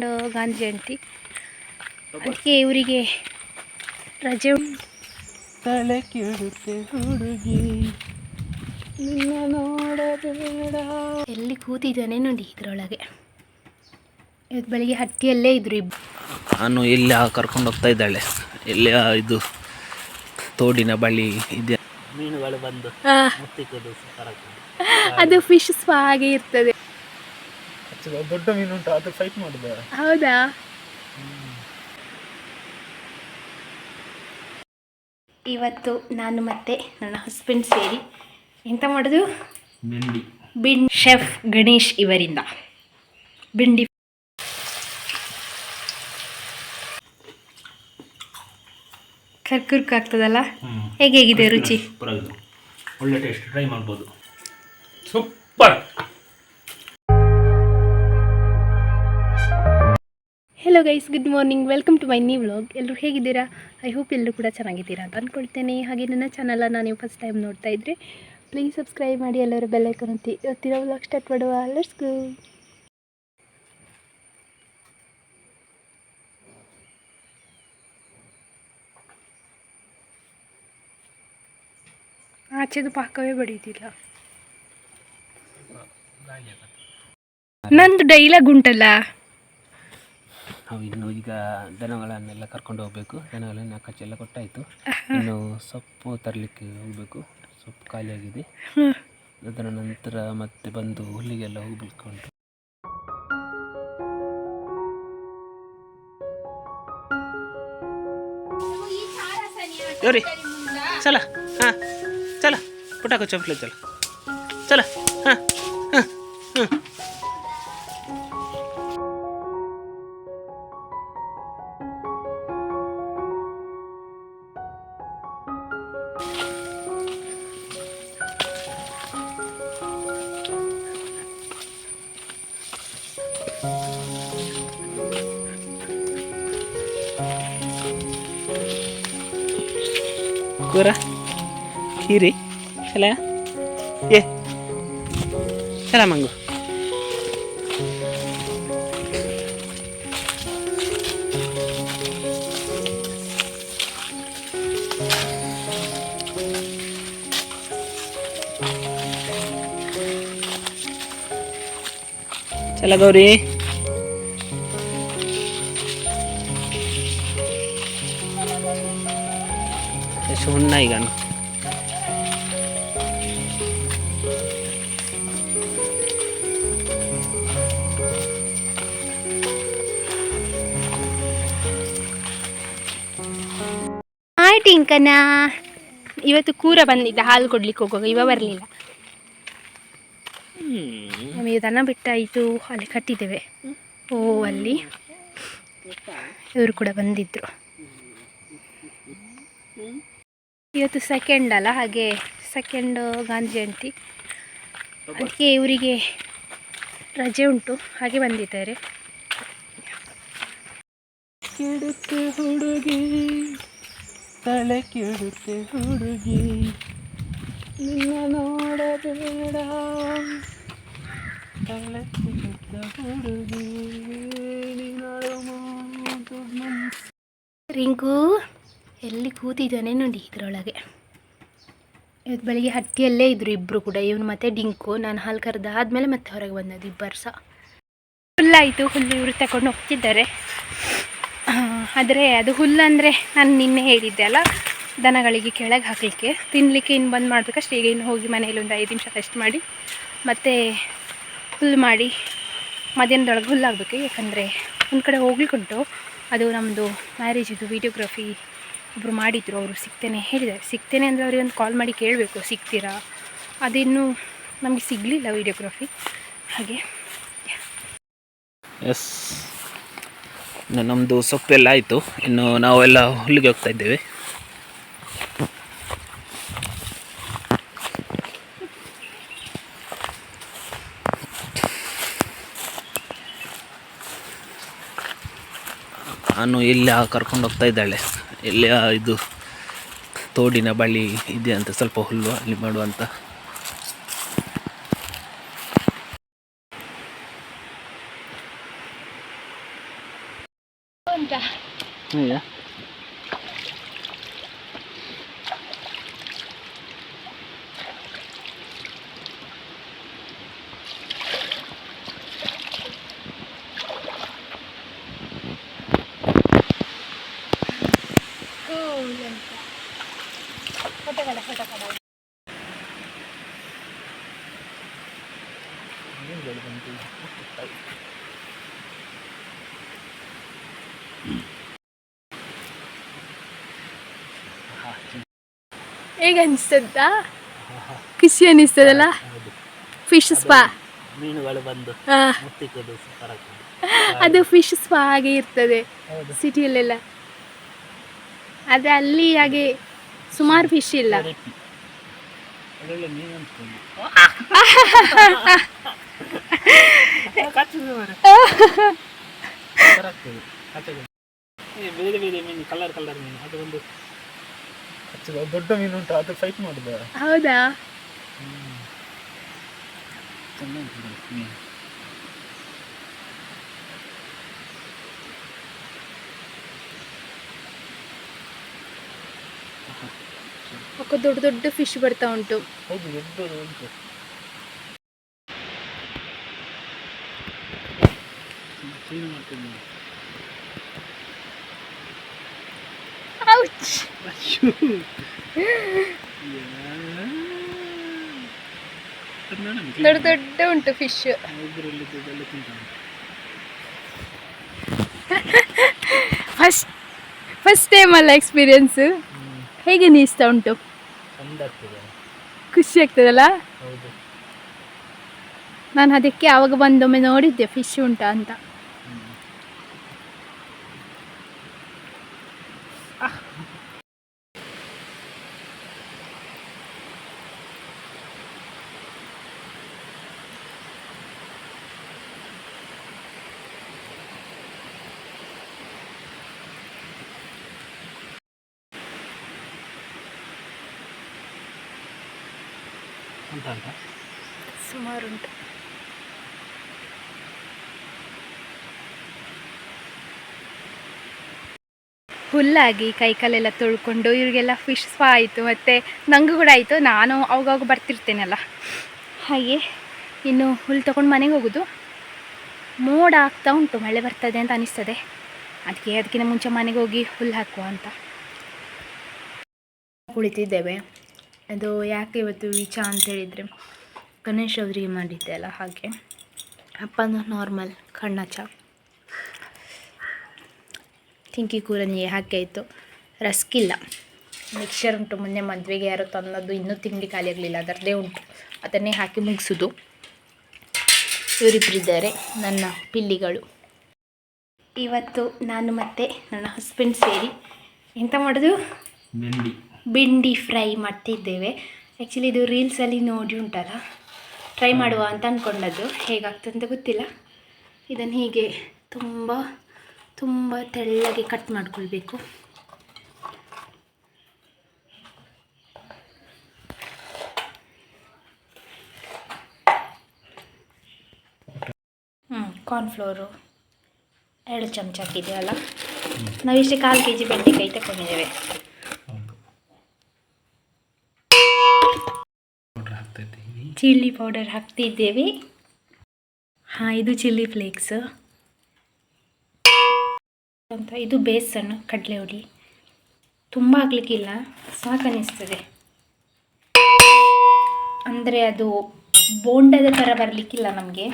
ಗಾಂಧಿ ಜಯಂತಿ. ಅದಕ್ಕೆ ಇವರಿಗೆ ರಜೆ. ತಲೆ ಹುಡುಗಿ. ನಿನ್ನ ನೋಡಬೇಡ ಎಲ್ಲಿ ಕೂತಿದ್ದಾನೆ ನೋಡಿ ಇದರೊಳಗೆ. ಇವತ್ತು ಬೆಳಿಗ್ಗೆ ಹಟ್ಟಿಯಲ್ಲೇ ಇದ್ರು ಇಬ್ಬರು ನಾನು ಎಲ್ಲ ಕರ್ಕೊಂಡು ಹೋಗ್ತಾ ಇದ್ದಾಳೆ. ಇಲ್ಲಿ ಇದು ತೋಡಿನ ಬಳಿ ಇದೆ. ಮೀನುಗಳು ಬಂದು ಅದು ಫಿಶ್ ಸ್ಪಾ ಹಾಗೆ ಇರ್ತದೆ. ದೊಡ್ಡ ಮೀನು ಉಂಟು? ಅದು ಫೈಟ್ ಮಾಡುದ? ಹೌದಾ? ಇವತ್ತು ನಾನು ಮತ್ತೆ ನನ್ನ ಹಸ್ಬೆಂಡ್ ಸೇರಿ ಎಂತ ಮಾಡೋದು? ಬಿಂಡಿ. ಬಿನ್ ಶೆಫ್ ಗಣೇಶ್ ಇವರಿಂದ. ಬಿಂಡಿ. ಕರ್ಕುರ್ಕ್ ಆಗ್ತದಲ್ಲ? ಹೇಗೆ ಹೇಗಿದೆ ರುಚಿ? ಸೂಪರ್ ಆಗಿದೆ ಒಳ್ಳೆ ಟೇಸ್ಟ್ ಟ್ರೈ ಮಾಡ್ಬೋದು. Super. Hello guys good morning welcome to my new vlog ಎಲ್ಲರೂ ಹೇಗಿದ್ದೀರಾ? ಐ ಹೋಪ್ ಎಲ್ಲರೂ ಕೂಡ ಚೆನ್ನಾಗಿದ್ದೀರಾ ಅಂತ ಅಂದ್ಕೊಳ್ತೇನೆ ಹಾಗೆ ನನ್ನ ಚಾನಲನ್ನು ನೀವು ಫಸ್ಟ್ ಟೈಮ್ ನೋಡ್ತಾ ಇದ್ರೆ ಪ್ಲೀಸ್ ಸಬ್ಸ್ಕ್ರೈಬ್ ಮಾಡಿ ಎಲ್ಲರೂ ಬೆಲ್ಲೈಕನ್ ಒತ್ತಿ ಇವತ್ತಿನ ವ್ಲಾಗ್ ಸ್ಟಾರ್ಟ್ ಮಾಡುವ. ಲೆಟ್ಸ್ ಗೋ ಆಚೆದು ಪಾಕವೇ ಬಡಿಯುತ್ತಿಲ್ಲ ನಂದು ಡೈಲಾಗ್ ಉಂಟಲ್ಲ? ನಾವು ಇನ್ನು ಈಗ ದನಗಳನ್ನೆಲ್ಲ ಕರ್ಕೊಂಡು ಹೋಗಬೇಕು. ದನಗಳನ್ನ ಕಚ್ಚೆಲ್ಲ ಕೊಟ್ಟಾಯಿತು. ಇನ್ನು ಸೊಪ್ಪು ತರಲಿಕ್ಕೆ ಹೋಗಬೇಕು. ಸೊಪ್ಪು ಖಾಲಿಯಾಗಿದೆ. ಅದರ ನಂತರ ಮತ್ತೆ ಬಂದು ಹುಲ್ಲಿಗೆಲ್ಲ ಹೋಗ್ಬೇಕು ಉಂಟು ಚಲ ಹಾಂ ಚಲ ಪುಟಾಕ ಚಲ ಚಲ. కూర కీరి చలా ఏ చలా మంగు చలా గౌరీ ಹುಣ್ಣ ಈಗ ಆಯ್ತು ಇಂಕನ. ಇವತ್ತು ಕೂರ ಬಂದಿದ್ದ, ಹಾಲು ಕೊಡ್ಲಿಕ್ಕೆ ಹೋಗುವಾಗ ಇವ ಬರಲಿಲ್ಲ. ನಮಗೆ ದನ ಬಿಟ್ಟಾಯಿತು ಅಲ್ಲಿ ಕಟ್ಟಿದ್ದೇವೆ. ಓ, ಅಲ್ಲಿ ಇವರು ಕೂಡ ಬಂದಿದ್ರು. ಇವತ್ತು ಸೆಕೆಂಡ್ ಅಲ್ಲ ಹಾಗೆ ಸೆಕೆಂಡ್ ಗಾಂಧಿ ಜಯಂತಿ. ಅದಕ್ಕೆ ಇವರಿಗೆ ರಜೆ ಉಂಟು ಹಾಗೆ ಬಂದಿದ್ದಾರೆ. ಕೆಡುತ್ತೆ ಹುಡುಗಿ ತಲೆ ಕೆಡುತ್ತೆ ಹುಡುಗಿ. ನಿನ್ನ ನೋಡಬೇಡ ತಲೆ ಕೆಡುತ್ತ ಹುಡುಗಿ. ರಿಂಗು ಎಲ್ಲಿ ಕೂತಿದ್ದಾನೆ ನೋಡಿ ಇದರೊಳಗೆ. ಇವತ್ತು ಬೆಳಿಗ್ಗೆ ಹಟ್ಟಿಯಲ್ಲೇ ಇದ್ರು ಇಬ್ಬರು ಕೂಡ, ಇವನು ಮತ್ತೆ ಡಿಂಕು, ನಾನು ಹಾಲು ಕರೆದ ಆದಮೇಲೆ ಮತ್ತೆ ಹೊರಗೆ ಬಂದದ್ದು ಇಬ್ಬರು ಸಹ ಹುಲ್ಲಾಯಿತು ಹುಲ್ಲು ಇವರು ತಗೊಂಡು ಹೋಗ್ತಿದ್ದಾರೆ. ಆದರೆ ಅದು ಹುಲ್ಲಂದರೆ ನಾನು ನಿನ್ನೆ ಹೇಳಿದ್ದೆ ಅಲ್ಲ, ದನಗಳಿಗೆ ಕೆಳಗೆ ಹಾಕಲಿಕ್ಕೆ. ತಿನ್ನಲಿಕ್ಕೆ ಇನ್ನು ಬಂದು ಮಾಡಬೇಕಷ್ಟೇ, ಈಗ ಇನ್ನು ಹೋಗಿ ಮನೇಲಿ ಒಂದು ಐದು ನಿಮಿಷ ರೆಸ್ಟ್ ಮಾಡಿ, ಮತ್ತು ಹುಲ್ಲು ಮಾಡಿ ಮಧ್ಯಾಹ್ನದೊಳಗೆ ಹುಲ್ಲಾಗಬೇಕು ಯಾಕಂದರೆ ಒಂದು ಕಡೆ ಹೋಗ್ಲಿಕ್ಕುಂಟು, ಅದು ನಮ್ಮದು ಮ್ಯಾರೇಜಿದು ವೀಡಿಯೋಗ್ರಫಿ ಒಬ್ಬರು ಮಾಡಿದರು, ಅವರು ಸಿಗ್ತೇನೆ ಹೇಳಿದ್ದಾರೆ. ಸಿಗ್ತೇನೆ ಅಂದರೆ ಅವ್ರಿಗೆ ಒಂದು ಕಾಲ್ ಮಾಡಿ ಕೇಳಬೇಕು, ಸಿಗ್ತೀರಾ? ಅದಿನ್ನೂ ನಮಗೆ ಸಿಗಲಿಲ್ಲ ವೀಡಿಯೋಗ್ರಫಿ ಹಾಗೆ. ಎಸ್ ನಮ್ಮದು ಸೊಪ್ಪೆಲ್ಲ ಆಯಿತು. ಇನ್ನು ನಾವೆಲ್ಲ ಹುಲ್ಲಿಗೆ ಹೋಗ್ತಾ ಇದ್ದೇವೆ. ನಾನು ಎಲ್ಲ ಕರ್ಕೊಂಡು ಹೋಗ್ತಾ ಇದ್ದಾಳೆ. ಎಲ್ಲ ಇದು ತೋಡಿನ ಬಳಿ ಇದೆ ಅಂತ ಸ್ವಲ್ಪ ಹುಲ್ಲು ಅಲ್ಲಿ ಮಾಡುವಂಥ ಉಂಟಾ ಹೌದಾ ಫೋಟೋ ಕಡ ಫೋಟೋ ಕಡ ಹೇಗೆ ಅನಿಸ್ತದ ಖುಷಿ ಅನಿಸ್ತದಲ್ಲ? ಫಿಶ್ ಸ್ಪಾ ಮೀನುಗಳು ಬಂದು ಅದು ಫಿಶ್ ಸ್ಪಾ ಹಾಗೆ ಇರ್ತದೆ ಸಿಟಿಯಲ್ಲೆಲ್ಲ ಅದೇ ಅಲ್ಲಿ ಹಾಗೆ ಸುಮಾರು ಫಿಶ್ ಇಲ್ಲ ಬೇರೆ ಬೇರೆ ಮೀನು ಕಲರ್ ಕಲರ್ ಮೀನು ಅದು ಒಂದು. ದೊಡ್ಡ ಮೀನು ಉಂಟು ಅದು ಫೈಟ್ ಮಾಡಿದ ಹೌದಾ ಚೆನ್ನಾಗಿ ಮೀನು ಅಕ್ಕ ದೊಡ್ಡ ದೊಡ್ಡ ಫಿಶ್ ಬರ್ತಾ ಉಂಟು ದೊಡ್ಡ ದೊಡ್ಡ ಉಂಟು. ಫಿಶ್ ಫಸ್ಟ್ ಫಸ್ಟ್ ಟೈಮ್ ಅಲ್ಲ ಎಕ್ಸ್ಪೀರಿಯನ್ಸ್ ಹೇಗೆ ನೀಸ್ತಾ ಉಂಟು? ಖುಷಿ ಆಗ್ತದಲ್ಲ? ನಾನು ಅದಕ್ಕೆ ಆವಾಗ ಬಂದೊಮ್ಮೆ ನೋಡಿದ್ದೆ ಫಿಶ್ ಉಂಟಾ ಅಂತ. ಅಂತ? ಅಂತ ಸುಮಾರು ಉಂಟು ಹುಲ್ಲಾಗಿ ಕೈಕಾಲೆಲ್ಲ ತೊಳ್ಕೊಂಡು ಇವರಿಗೆಲ್ಲ ಫಿಶ್ ಸ್ಪಾ ಆಯಿತು ಮತ್ತು ನನಗೂ ಕೂಡ ಆಯಿತು. ನಾನು ಅವಾಗ ಬರ್ತಿರ್ತೇನಲ್ಲ. ಹಾಗೆ ಇನ್ನು ಹುಲ್ಲು ತೊಗೊಂಡು ಮನೆಗೆ ಹೋಗೋದು. ಮೋಡ ಆಗ್ತಾ ಉಂಟು ಮಳೆ ಬರ್ತದೆ ಅಂತ ಅನಿಸ್ತದೆ. ಅದಕ್ಕೆ ಅದಕ್ಕಿಂತ ಮುಂಚೆ ಮನೆಗೆ ಹೋಗಿ ಹುಲ್ಲು ಹಾಕುವ ಅಂತ. ಕುಳಿತಿದ್ದೇವೆ. ಅದು ಯಾಕೆ ಇವತ್ತು ವಿಚಾ ಅಂತ ಹೇಳಿದರೆ, ಗಣೇಶ್ ಅವರಿಗೆ ಮಾಡಿದ್ದೆ ಅಲ್ಲ ಹಾಗೆ. ಅಪ್ಪ ನಾರ್ಮಲ್ ಕಣ್ಣ ಚಾ ತಿಂಕಿ ಕೂರನಿಗೆ ಹಾಕಿ ಆಯಿತು ರಸ್ಕಿಲ್ಲ. ಮಿಕ್ಸರ್ ಉಂಟು, ಮೊನ್ನೆ ಮದುವೆಗೆ ಯಾರೋ ತಂದದ್ದು, ಇನ್ನೂ ತಿಂಡಿ ಖಾಲಿ ಆಗಲಿಲ್ಲ, ಅದರದ್ದೇ ಉಂಟು. ಅದನ್ನೇ ಹಾಕಿ ಮುಗಿಸೋದು. ಇವರಿಬ್ಬರಿದ್ದಾರೆ ನನ್ನ ಪಿಲ್ಲಿಗಳು. ಇವತ್ತು ನಾನು ಮತ್ತು ನನ್ನ ಹಸ್ಬೆಂಡ್ ಸೇರಿ, ಎಂತ ಮಾಡೋದು? ಬೆಂಡಿ ಫ್ರೈ ಮಾಡ್ತಿದ್ದೇವೆ. ಆ್ಯಕ್ಚುಲಿ ಇದು ರೀಲ್ಸಲ್ಲಿ ನೋಡಿ ಉಂಟಲ್ಲ? ಟ್ರೈ ಮಾಡುವ ಅಂತ ಅಂದ್ಕೊಂಡದ್ದು ಹೇಗಾಗ್ತದೆ ಅಂತ ಗೊತ್ತಿಲ್ಲ. ಇದನ್ನು ಹೀಗೆ ತುಂಬ ತುಂಬ ತೆಳ್ಳಗೆ ಕಟ್ ಮಾಡ್ಕೊಳ್ಬೇಕು. ಹ್ಞೂ ಕಾರ್ನ್ಫ್ಲೋರು ಎರಡು ಚಮಚ ಹಾಕಿದ್ದೇವಲ್ಲ ನಾವಿಷ್ಟೇ ಕಾಲು ಕೆ ಜಿ ಬೆಂಡೆಕಾಯಿ ತಗೊಂಡಿದ್ದೇವೆ ಚಿಲ್ಲಿ ಪೌಡರ್ ಹಾಕ್ತಿದ್ದೇವೆ. ಹಾಂ ಇದು ಚಿಲ್ಲಿ ಫ್ಲೇಕ್ಸ್. ಅಂತ ಇದು ಬೇಸನ್ನು ಕಡಲೆ ಹುಡಿ ತುಂಬ ಆಗ್ಲಿಕ್ಕಿಲ್ಲ ಸಾಕನಿಸ್ತದೆ ಅಂದರೆ ಅದು ಬೋಂಡದ ಥರ ಬರಲಿಕ್ಕಿಲ್ಲ ನಮಗೆ.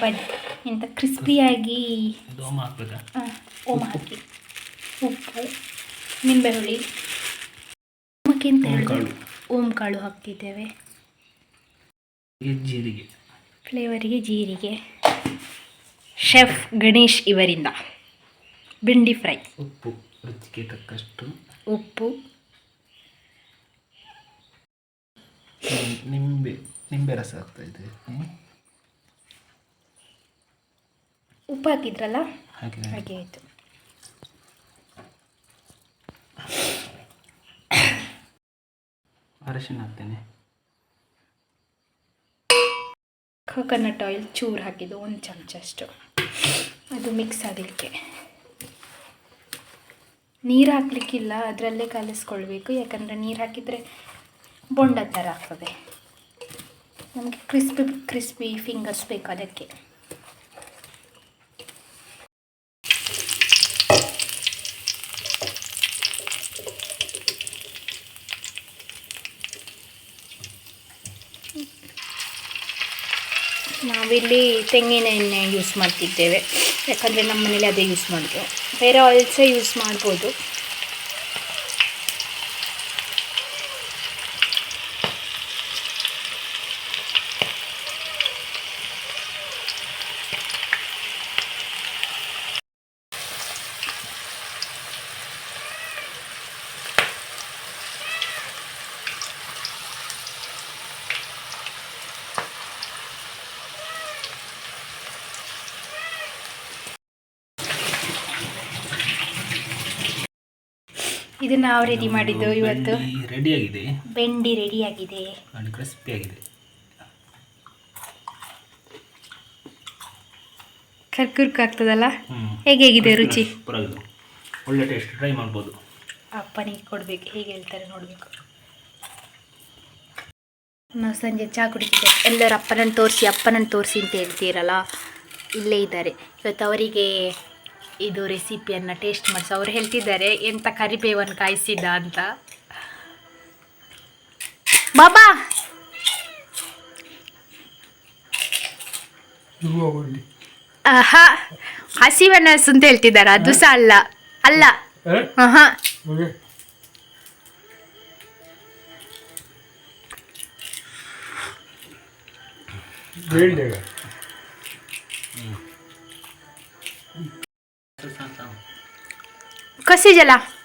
ಬಜ್ ಎಂತ ಕ್ರಿಸ್ಪಿಯಾಗಿ ಹಾಂ ಓಮ ಓಮ ಹಾಕಿ. ಉಪ್ಪು ನಿಂಬೆ ಹುಳಿ ಓಮಕ್ಕೆ ಅಂತ ಓಂ ಹೇಳಿದ್ರೆ? ಕಾಳು. ಕಾಳು ಹಾಕ್ತಿದ್ದೇವೆ. ಜೀರಿಗೆ. ಫ್ಲೇವರಿಗೆ ಜೀರಿಗೆ. ಶೆಫ್ ಗಣೇಶ್ ಇವರಿಂದ. ಬೆಂಡಿ ಫ್ರೈ ಉಪ್ಪು ರುಚಿಗೆ ತಕ್ಕಷ್ಟು. ಉಪ್ಪು. ನಿಂಬೆ ನಿಂಬೆ ರಸ ಆಗ್ತಾ ಇದೆ. ಉಪ್ಪು ಹಾಕಿದ್ರಲ್ಲ? ಹಾಗೆ. ಹಾಗೆ ಆಯಿತು. ಅರಶಿನ ಹಾಕ್ತೇನೆ. ಕೋಕೋನಟ್ ಆಯಿಲ್ ಚೂರು ಹಾಕಿದ್ದು, ಒಂದು ಚಮಚ ಅಷ್ಟು. ಅದು ಮಿಕ್ಸ್ ಆಗಲಿಕ್ಕೆ ನೀರು ಹಾಕ್ಲಿಕ್ಕಿಲ್ಲ, ಅದರಲ್ಲೇ ಕಲಿಸ್ಕೊಳ್ಬೇಕು. ಯಾಕಂದರೆ ನೀರು ಹಾಕಿದರೆ ಬೊಂಡ ಥರ ಆಗ್ತದೆ. ನಮಗೆ ಕ್ರಿಸ್ಪಿ ಕ್ರಿಸ್ಪಿ ಫಿಂಗರ್ಸ್ ಬೇಕು ಅದಕ್ಕೆ. ನಾವಿಲ್ಲಿ ತೆಂಗಿನ ಎಣ್ಣೆ ಯೂಸ್ ಮಾಡ್ತಿದ್ದೇವೆ. ಯಾಕಂದರೆ ನಮ್ಮ ಮನೇಲಿ ಅದೇ ಯೂಸ್ ಮಾಡೋದು ಬೇರೆ ಆಯಿಲ್ಸೇ ಯೂಸ್ ಮಾಡ್ಬೋದು. ಇದು ನಾವು ರೆಡಿ ಮಾಡಿದ್ದು ಇವತ್ತು. ರೆಡಿಯಾಗಿದೆ. ಬೆಂಡಿ ರೆಡಿಯಾಗಿದೆ. ನೋಡಿ ಕ್ರಿಸ್ಪಿ ಆಗಿದೆ. ಕರ್ಕುರ್ಕ್ ಆಗ್ತದಲ್ಲ. ಹೇಗೆ ಹೇಗಿದೆ ರುಚಿ? ಒಳ್ಳೆ ಟೇಸ್ಟ್ ಟ್ರೈ ಮಾಡ್ಬೋದು. ಅಪ್ಪನಿಗೆ ಕೊಡ್ಬೇಕು ಹೇಗೆ ಹೇಳ್ತಾರೆ ನೋಡಬೇಕು. ನಾವು ಸಂಜೆ ಚಹಾ ಕುಡಿತಿದ್ದೆ. ಎಲ್ಲರೂ ಅಪ್ಪನನ್ನು ತೋರಿಸಿ ಅಪ್ಪನನ್ನು ತೋರಿಸಿ ಅಂತ ಹೇಳ್ತೀರಲ್ಲ ಇಲ್ಲೇ ಇದ್ದಾರೆ. ಇವತ್ತು ಅವರಿಗೆ ಇದು ರೆಸಿಪಿಯನ್ನು ಟೇಸ್ಟ್ ಮಾಡಿಸಿ. ಅವ್ರು ಹೇಳ್ತಿದ್ದಾರೆ ಎಂತ ಕರಿಬೇವನ್ನು ಕಾಯಿಸಿದ ಅಂತ. ಬಾಬಾ! ಹಸಿವನಸು ಅಂತ ಹೇಳ್ತಿದ್ದಾರೆ ಅದು ಸಹ ಅಲ್ಲ. ಅಲ್ಲ. ಕಸಿ ಜಲ ಸೂಪರ್ ಸೂಪರ್